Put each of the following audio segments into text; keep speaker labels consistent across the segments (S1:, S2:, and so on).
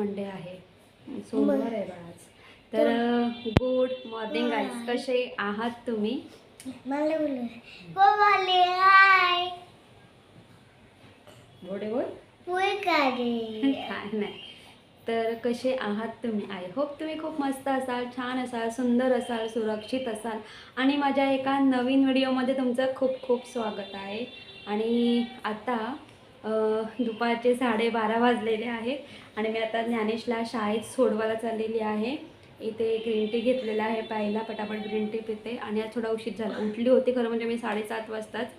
S1: Monday आहे. सोमवार आहे बाळाच तर गुड मॉर्निंग गाईज. कसे आहात तुम्ही?
S2: मला बोलू. बोले हाय.
S1: बोडे बोल.
S2: पुढे काढे
S1: काय नाही. तर कसे आहात तुम्ही? आय होप तुम्ही खूप मस्त असाल छान असाल सुंदर असाल सुरक्षित असाल. आणि माझ्या एका नवीन व्हिडिओमध्ये तुमचं खूप खूप स्वागत आहे. आणि आता दुपारचे साडेबारा वाजलेले आहेत आणि मी आता ज्ञानेशला शाळेत सोडवायला चाललेली आहे. इथे ग्रीन टी घेतलेला आहे प्यायला पटापट ग्रीन टी पिते आणि आज थोडा उशीर झाला. उठली होती खरं म्हणजे मी साडेसात वाजताच.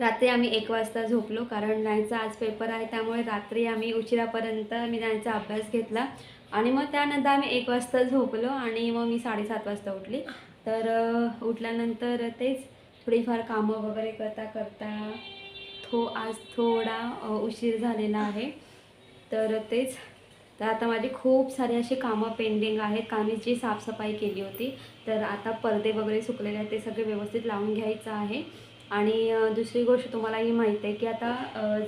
S1: रात्री आम्ही एक वाजता झोपलो कारण त्यांचा आज पेपर आहे त्यामुळे रात्री आम्ही उशिरापर्यंत मी त्यांचा अभ्यास घेतला. आणि मग त्यानंतर आम्ही एक वाजता झोपलो आणि मग मी साडेसात वाजता उठली. तर उठल्यानंतर तेच थोडीफार कामं वगैरे करता करता थो आज थोडा उशीर झालेला आहे. तर तेच. तर आता माझी खूप सारे अशी कामं पेंडिंग आहेत. कामीची साफसफाई केली होती. तर आता पडदे वगैरे सुकलेले आहेत ते सगळे व्यवस्थित लावून घ्यायचं आहे. आणि दुसरी गोष्ट तुम्हाला ही माहीत आहे की आता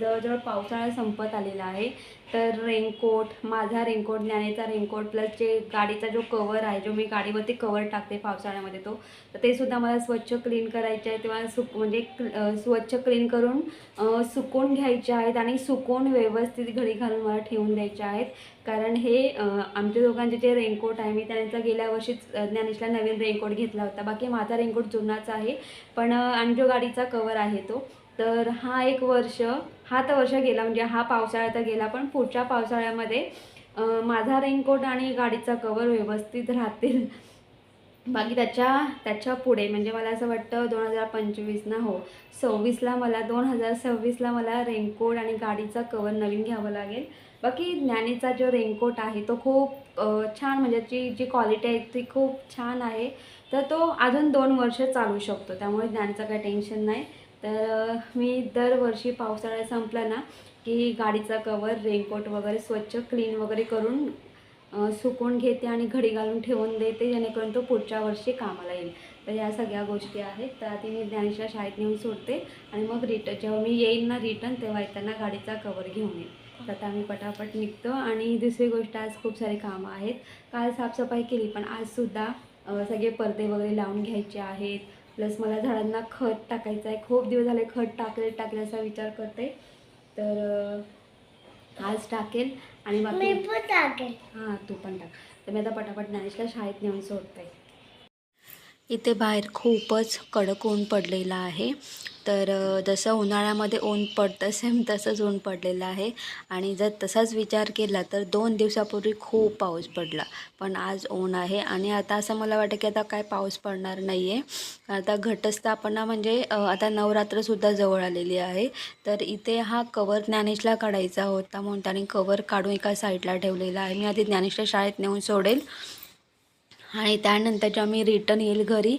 S1: जवळजवळ पावसाळा संपत आलेला आहे. तर रेनकोट माझा रेनकोट ज्ञानेचा रेनकोट प्लस जे गाडीचा जो कवर आहे जो मी गाडीवरती कवर टाकते पावसाळ्यामध्ये तो तर ते सुद्धा मला स्वच्छ क्लीन करायचे आहे तेव्हा सुक म्हणजे स्वच्छ क्लीन करून सुकून घ्यायचे आहेत आणि सुकून व्यवस्थित घडी घालून मला ठेवून द्यायचे आहेत. कारण हे आमच्या दोघांचे जे रेनकोट आहे मी त्यांचा गेल्या वर्षीच ज्ञानेशला नवीन रेनकोट घेतला होता. बाकी माझा रेनकोट जुनाच आहे. पण आणि जो गाडीचा कवर आहे तो तर हा एक वर्ष हा तर वर्ष गेला म्हणजे हा पावसाळा तर गेला पण पुढच्या पावसाळ्यामध्ये माझा रेनकोट आणि गाडीचा कवर व्यवस्थित राहतील. बाकी त्याच्या त्याच्या पुढे म्हणजे मला असं वाटतं दोन हजार पंचवीसना हो सव्वीसला मला दोन हजार सव्वीसला मला रेनकोट आणि गाडीचा कवर नवीन घ्यावं लागेल. बाकी ज्ञानीचा जो रेनकोट आहे तो खूप छान म्हणजे जी जी क्वालिटी आहे ती खूप छान आहे. तर तो अजून दोन वर्ष चालू शकतो त्यामुळे ज्ञानीचं काही टेन्शन नाही. तर मी दरवर्षी पावसाळा संपला ना की गाडीचा कवर रेनकोट वगैरे स्वच्छ क्लीन वगैरे करून सुकून सुकवून घेते आणि घडी घालून ठेवून देते जेणेकरून तो पुढच्या वर्षी कामाला येईल. तर या सगळ्या गोष्टी आहेत. तर आधी मी ज्ञानेशला शाळेत नेऊन सोडते आणि मग रिटर्न जेव्हा मी येईन ना रिटर्न तेव्हा येताना गाडीचा कवर घेऊन येईल तर आता आम्ही पटापट निघतो आणि दुसरी गोष्ट आज खूप सारे कामं आहेत. काल साफसफाई केली पण आजसुद्धा सगळे पडदे वगैरे लावून घ्यायचे आहेत. प्लस मला झाडांना खत टाकायचं आहे. खूप दिवस झाले खत टाकले टाकले असा विचार करते. तर आज टाकेल आणि बाकी
S2: टाकेल.
S1: हां तू पण टाक. तर मी आता पटापट ज्ञानेशला शाळेत नेऊन सोडते. इथे बाहेर खूपच कडक ऊन पडलेलं आहे. तर जसं उन्हाळ्यामध्ये ऊन पडतं सेम तसंच ऊन पडलेलं आहे. आणि जर तसाच विचार केला तर दोन दिवसापूर्वी खूप पाऊस पडला. पण आज ऊन आहे आणि आता असं मला वाटतं की आता काय पाऊस पडणार नाही आहे आता घटस्थापना म्हणजे आता नवरात्रसुद्धा जवळ आलेली आहे. तर इथे हा कवर ज्ञानेशला काढायचा होता म्हणून त्याने कवर काढून एका साईडला ठेवलेला आहे. मी आधी ज्ञानेशला शाळेत नेऊन सोडेल. आणि त्यानंतर जेव्हा मी रिटर्न येईल घरी.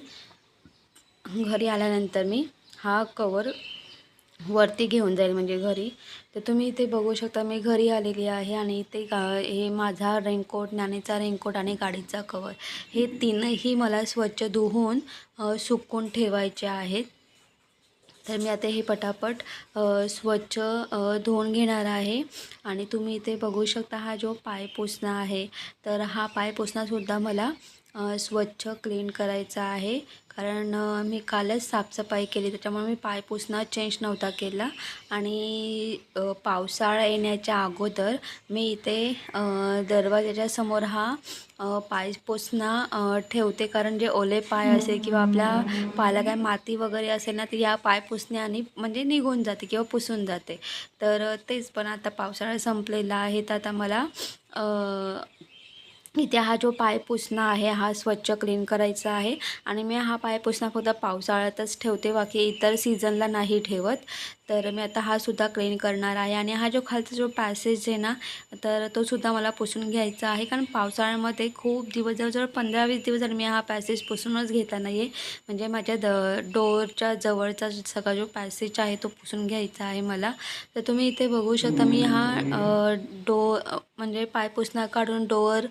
S1: घरी आल्यानंतर मी हा कवर वरती घेऊन जाईल म्हणजे घरी. तर तुम्ही इथे बघू शकता मी घरी आलेली आहे आणि इथे गा हे माझा रेनकोट नाणेचा रेनकोट आणि गाडीचा कवर. हे तीनही मला स्वच्छ धुवून सुकून ठेवायचे आहेत. तर मी आता हे पटापट स्वच्छ धुवून घेणार आहे. आणि तुम्ही इथे बघू शकता हा जो पाय पुसणा आहे तर हा पाय पुसणासुद्धा मला स्वच्छ क्लीन करायचा आहे. कारण मी कालच साफसफाई केली. त्याच्यामुळे मी पाय चेंज नव्हता केला. आणि पावसाळा येण्याच्या अगोदर मी इथे दरवाजाच्या समोर हा पाय पुसणा ठेवते. कारण जे ओले पाय असेल किंवा आपल्या पायाला काय माती वगैरे असेल ना ती या पाय पुसण्याने म्हणजे निघून जाते किंवा पुसून जाते. तर तेच. पण आता पावसाळा संपलेला आहे. तर आता मला इथे हा जो पाय पुसणं आहे हा स्वच्छ क्लीन करायचा आहे. आणि मी हा पाय पुसणा फक्त पावसाळ्यातच ठेवते बाकी इतर सीझनला नाही ठेवत. तर मी आता हा सुद्धा क्लीन करणार आहे. आणि हा जो खालचा जो पॅसेज आहे ना तर तो सुद्धा मला पुसून घ्यायचा आहे. कारण पावसाळ्यामध्ये खूप दिवस जवळजवळ पंधरा वीस दिवस जर मी हा पॅसेज पुसूनच घेतला नाही आहे म्हणजे माझ्या द डोअरच्या जवळचा सगळा जो पॅसेज आहे तो पुसून घ्यायचा आहे मला. तर तुम्ही इथे बघू शकता मी हा डो म्हणजे पाय पुसणा काढून डोअर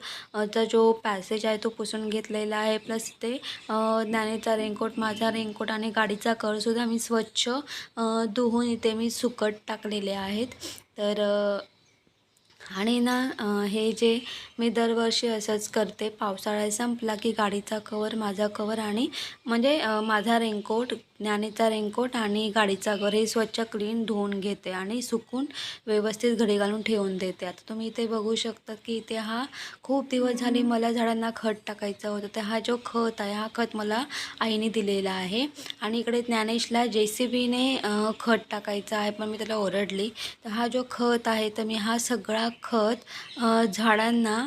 S1: चा जो पॅसेज आहे तो पुसून घेतलेला आहे. प्लस ते ज्ञानेचा रेनकोट माझा रेनकोट आणि गाडीचा करसुद्धा मी स्वच्छ धुवून इथे मी सुकट टाकलेले आहेत. तर आणि ना हे जे मी दरवर्षी असंच करते पावसाळा संपला की गाडीचा कवर माझा कवर आणि म्हणजे माझा रेनकोट ज्ञानीचा रेनकोट आणि गाडीचा घर हे स्वच्छ क्लीन धुवून घेते आणि सुकून व्यवस्थित घडी घालून ठेवून देते. आता तुम्ही इथे बघू शकता की इथे हा खूप दिवस झाले मला झाडांना खत टाकायचं होतं. तर हा जो खत आहे हा खत मला आईने दिलेला आहे. आणि इकडे ज्ञानेशला जे सी बीने खत टाकायचं आहे पण मी त्याला ओरडली. तर हा जो खत आहे तर मी हा सगळा खत झाडांना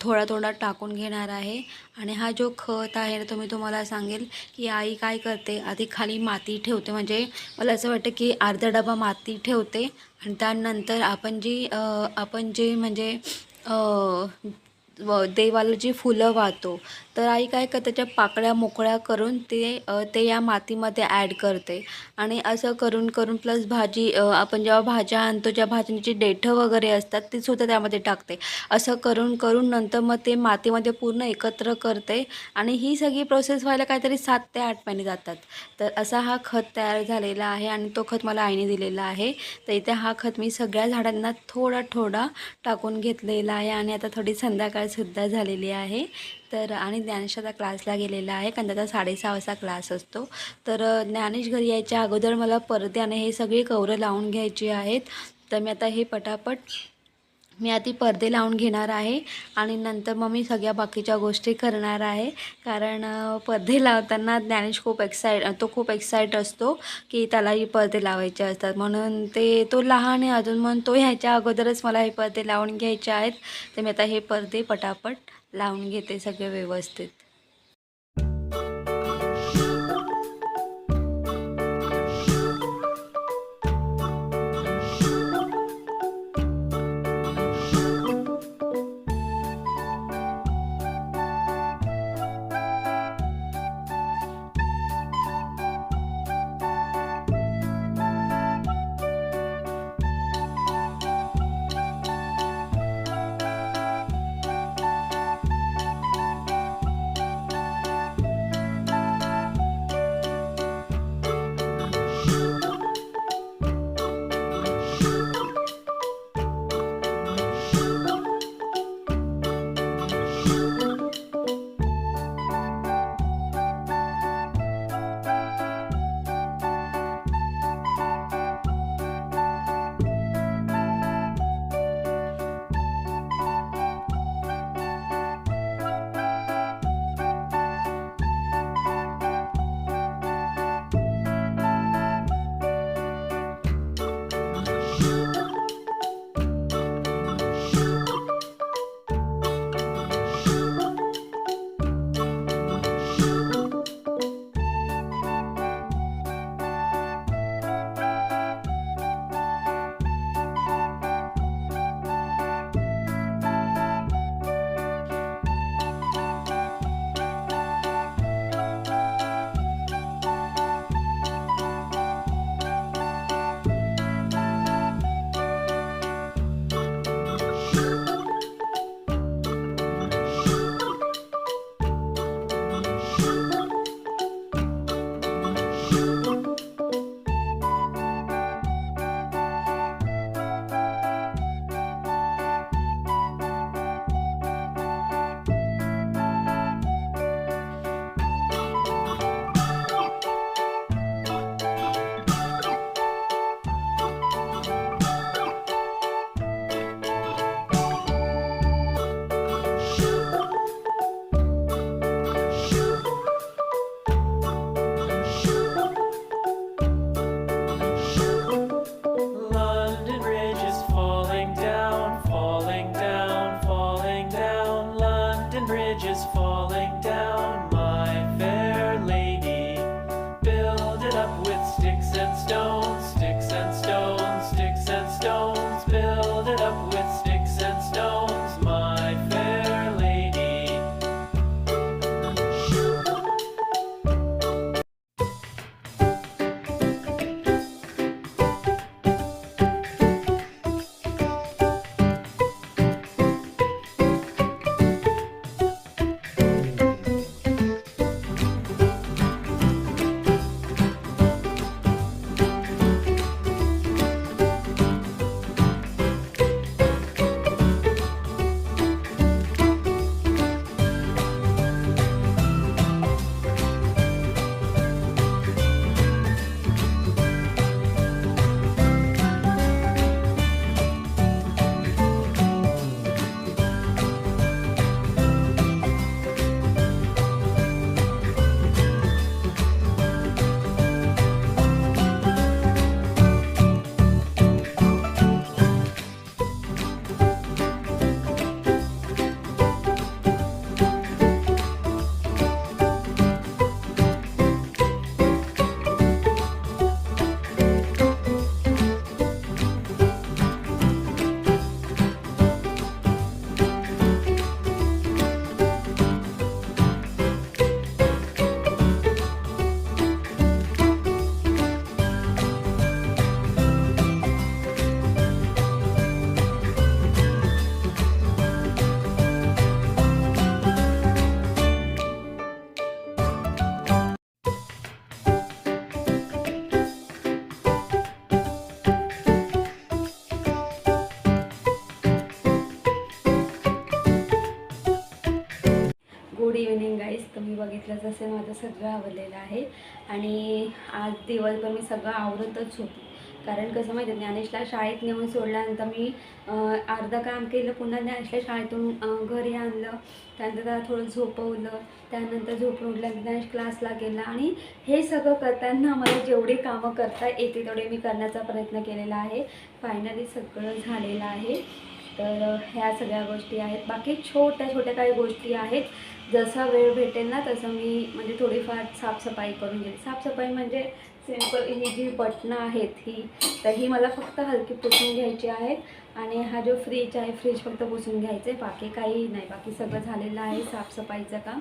S1: थोडा थोडा टाकून घेणार आहे. आणि हा जो खत आहे ना तो मी तुम्हाला सांगेल की आई काय करते आधी खाली माती ठेवते. म्हणजे मला असं वाटतं की अर्धा डबा माती ठेवते आणि त्यानंतर आपण जी आपण जे म्हणजे व देवाला जी फुलं वाहतो तर आई काय करते त्याच्या पाकळ्या मोकळ्या करून ते ते या मातीमध्ये ॲड करते. आणि असं करून करून प्लस भाजी आपण जेव्हा भाज्या आणतो ज्या भाज्यांची देठं वगैरे असतात ती सुद्धा त्यामध्ये टाकते. असं करून करून नंतर मग ते मातीमध्ये पूर्ण एकत्र करते. आणि ही सगळी प्रोसेस व्हायला काहीतरी सात ते आठ महिने जातात. तर असा हा खत तयार झालेला आहे आणि तो खत मला आईने दिलेला आहे. तर इथे हा खत मी सगळ्या झाडांना थोडा थोडा टाकून घेतलेला आहे आणि आता थोडी संध्याकाळसुद्धा झालेली आहे. तर आणि ज्ञानेश आता क्लासला गेलेला आहे. कारण त्याचा साडेसहा वाजता क्लास असतो. तर ज्ञानेश घरी यायच्या अगोदर मला परदे आणि हे सगळी कवरं लावून घ्यायची आहेत. तर मी आता हे पटापट मी आधी पडदे लावून घेणार आहे आणि नंतर मग मी सगळ्या बाकीच्या गोष्टी करणार आहे. कारण पडदे लावताना ज्ञानेश खूप एक्साइट तो खूप एक्साइट असतो की त्यालाही पडदे लावायचे असतात. म्हणून ते तो लहान आहे अजून. म्हणून तो ह्याच्या अगोदरच मला हे पडदे लावून घ्यायचे आहेत. तर मी आता हे पडदे पटापट लावून घेते सगळे व्यवस्थित. तुम्ही असेल माझं सगळं आवडलेलं आहे. आणि आज दिवसभर मी सगळं आवरतच होती. कारण कसं माहिती आहे, ज्ञानेशला शाळेत नेऊन सोडल्यानंतर मी अर्धं काम केलं पुन्हा ज्ञानेशला शाळेतून घरी आणलं. त्यानंतर त्याला थोडं झोपवलं. त्यानंतर झोपून उठल्यानंतर ज्ञानेश क्लासला गेला. आणि हे सगळं करताना मला जेवढे कामं करता येते तेवढे मी करण्याचा प्रयत्न केलेला आहे. फायनली सगळं झालेलं आहे. तर ह्या सगळ्या गोष्टी आहेत. बाकी छोट्या छोट्या काही गोष्टी आहेत. जसा वेळ भेटेल ना तसं मी म्हणजे थोडीफार साफसफाई करून घेईल साफसफाई म्हणजे सिंपल ही जी बटणं आहेत ही तर ही मला फक्त हलकी पुसून घ्यायची आहेत. आणि हा जो फ्रीज आहे फ्रीज फक्त पुसून घ्यायचं आहे बाकी काही नाही. बाकी सगळं झालेलं आहे साफसफाईचं काम.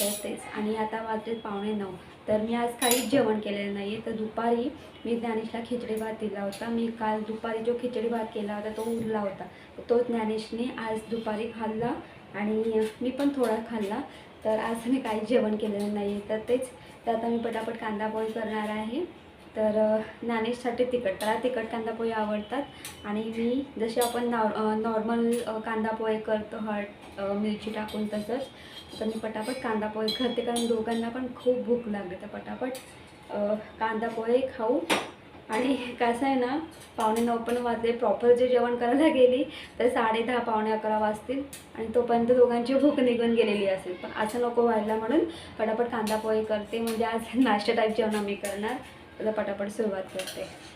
S1: तर तेच. आणि आता वाजले पावणे नऊ. तर मी आज काहीच जेवण केलेलं नाही आहे तर दुपारी मी ज्ञानेशला खिचडी भात दिला होता. मी काल दुपारी जो खिचडी भात केला होता तो उरला होता. तो ज्ञानेशने आज दुपारी खाल्ला आणि मी पण थोडा खाल्ला. तर आज मी काहीच जेवण केलेलं नाही आहे तर तेच. तर आता मी पटापट कांदा बॉईल करणार आहे. तर अ, ज्ञानेशसाठी तिखट मला तिखट कांदा आवडतात. आणि मी जसे आपण नॉ नॉर्मल कांदा पोहे करतो हळद मिरची टाकून तसंच तर मी पटापट कांदा पोहे करते. कारण दोघांना पण खूप भूक लागते तर पटापट कांदापोहे कांदा पोहे खाऊ. आणि कसं आहे ना पावणे नऊ पण वाजले. प्रॉपर जे जेवण करायला गेली तर साडे दहा पावणे अकरा वाजतील. आणि तोपर्यंत दोघांची भूक निघून गेलेली असेल. पण असं नको व्हायला म्हणून पटापट कांदा पोहे करते. म्हणजे आज नाश्ता टाईप जेवण आम्ही करणार. पटापट सुरुवात करते.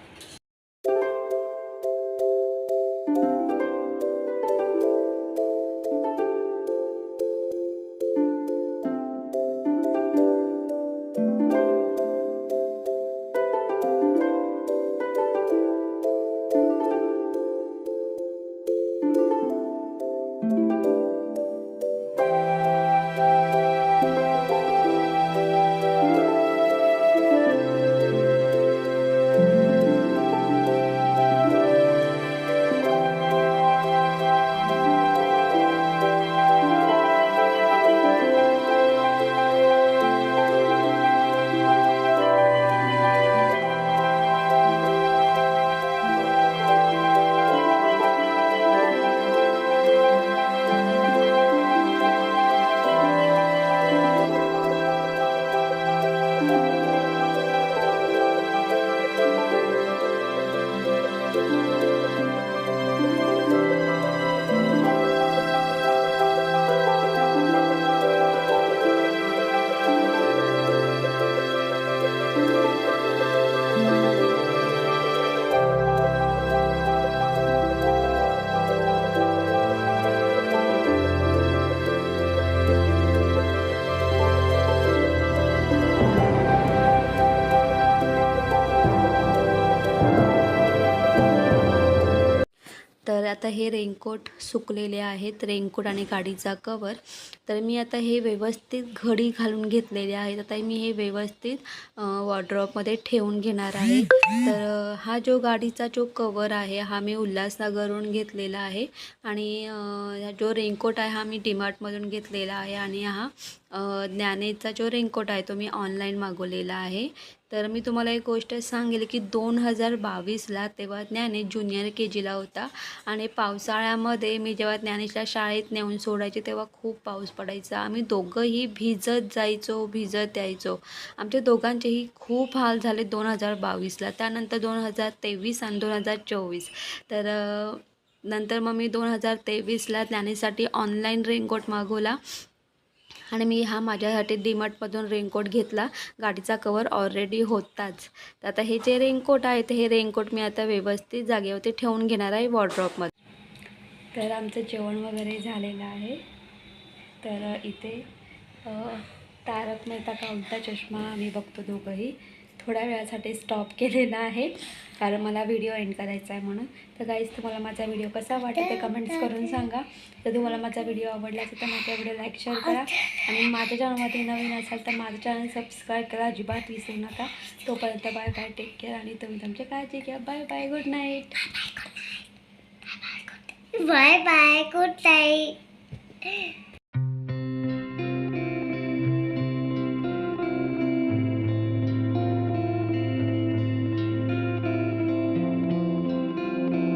S1: आता हे रेनकोट सुकलेले आहेत रेनकोट आणि गाडीचा कवर तर मी आता हे व्यवस्थित घडी घालून घेतलेले आहेत. आता मी हे व्यवस्थित वॉर्ड्रॉपमध्ये ठेवून घेणार आहे. तर हा जो गाडीचा जो कवर आहे हा मी उल्हासनगरहून घेतलेला आहे. आणि हा जो रेनकोट आहे हा मी डिमार्टमधून घेतलेला आहे. आणि हा ज्ञानेचा जो रेनकोट आहे तो मी ऑनलाईन मागवलेला आहे. तर मी तुम्हाला एक गोष्ट सांगेल की दोन हजार बावीसला तेव्हा ज्ञाने ज्युनियर के जीला होता. आणि पावसाळ्यामध्ये मी जेव्हा ज्ञानेशला शाळेत नेऊन सोडायचे तेव्हा खूप पाऊस पडायचा. आम्ही दोघंही भिजत जायचो भिजत यायचो. आमच्या दोघांचेही खूप हाल झाले दोन हजार बावीसला. त्यानंतर दोन हजार तेवीस आणि दोन हजार चोवीस. तर नंतर मग मी दोन हजार तेवीसला ज्ञानेसाठी ऑनलाईन रेनकोट मागवला. आणि मी हा माझ्यासाठी डीमार्टमधून रेनकोट घेतला. गाडीचा कवर ऑलरेडी होताच. तर आता हे जे रेनकोट आहे ते हे रेनकोट मी आता व्यवस्थित जागेवरती ठेवून घेणार आहे वॉर्ड्रॉपमध्ये तर आमचं जेवण वगैरे झालेलं आहे. तर इथे तारक मेहता का उलटा चष्मा आम्ही बघतो दोघंही. थोड्या वेळासाठी स्टॉप केलेला आहे. कारण मला व्हिडिओ एंड करायचा आहे म्हणून. तर गाईज तुम्हाला माझा व्हिडिओ कसा वाटतो ते कमेंट्स करून सांगा. जर तुम्हाला माझा व्हिडिओ आवडला असेल तर माझ्या व्हिडिओ लाईक शेअर करा. आणि माझ्या चॅनलमध्ये नवीन असाल तर माझं चॅनल सबस्क्राईब करा. अजिबात विसरू नका. तोपर्यंत बाय बाय टेक केअर आणि तुम्ही तुमची काळजी घ्या. Bye bye good night
S2: bye bye good night